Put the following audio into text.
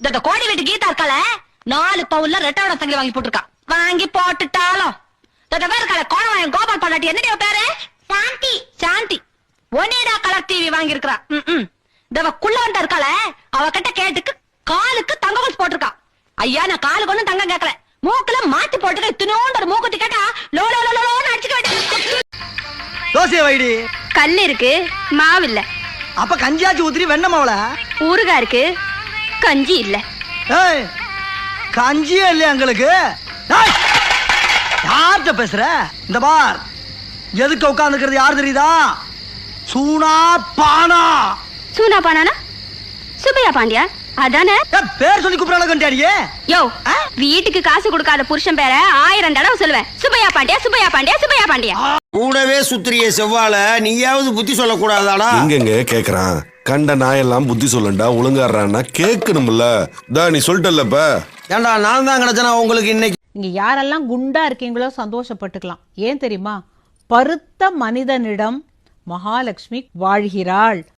இந்த கோடி வீட்டு கீதா இருக்கால நாலு பவுன்ல ரெட்டோட சங்கிலி வாங்கி போட்டிருக்கா. வாங்கி போட்டுட்டாலும். இந்த பேர் இருக்கால கோணவாயன் கோபால் பாலாட்டி. என்னடி அவ பேரு? சாந்தி. சாந்தி. ஒனிடா கலர் டிவி வாங்கி இருக்கா இந்த குள்ளவன்ட்ட இருக்கால அவகிட்ட கேட்டுக்கு காலுக்கு தங்க கொலுசு போட்டிருக்கா. ஐயா நான் காலுக்கு ஒண்ணும் தங்கம் கேட்கல மூக்குல மாத்தி போட்டுக்க இத்தினோண்டு ஒரு மூக்குத்தி கேட்டா லோ லோ லோ லோன்னு அடிச்சுக்க தோசையை வைடி. கல் இருக்கு மாவு இல்ல. அப்ப கஞ்சியாச்சு ஊத்திரி வெண்ணமாவள ஊறுகாய் இருக்கு. கஞ்சி இல்ல கஞ்சியே இல்லையா எங்களுக்கு? யார்கிட்ட பேசுற? இந்த பார் எதுக்கு உட்காந்துக்கிறது யார் தெரியுதா? சூனா பானா. சூனா பானானா? சுப்பையா பாண்டியா? அதானே? பேர் சொல்லி கூப்பிடறாள கண்டியாடியே யோ? வீட்டுக்கு காசு கொடுக்காத புருஷன் பேர ஆயிரம் தடவை சொல்லுவேன். சுப்பையா பாண்டியா சுப்பையா பாண்டியா சுப்பையா பாண்டியா? கூடவே சுத்திரிய செவ்வாழ நீயாவது புத்தி சொல்லக்கூடாதாடா? எங்கெங்க கேக்குறான். கண்ட நாயெல்லாம் புத்தி சொல்லண்டா ஒழுங்காடுறான்னா கேட்கணும்ல. தா நீ சொல்லிட்டல்லப்ப. ஏண்டா நான் தான் கிடைச்சனா உங்களுக்கு இன்னைக்கு? இங்க யாரெல்லாம் குண்டா இருக்கீங்களோ சந்தோஷப்பட்டுக்கலாம். ஏன் தெரியுமா? பருத்த மனிதனிடம் மகாலட்சுமி வாழ்கிறாள்.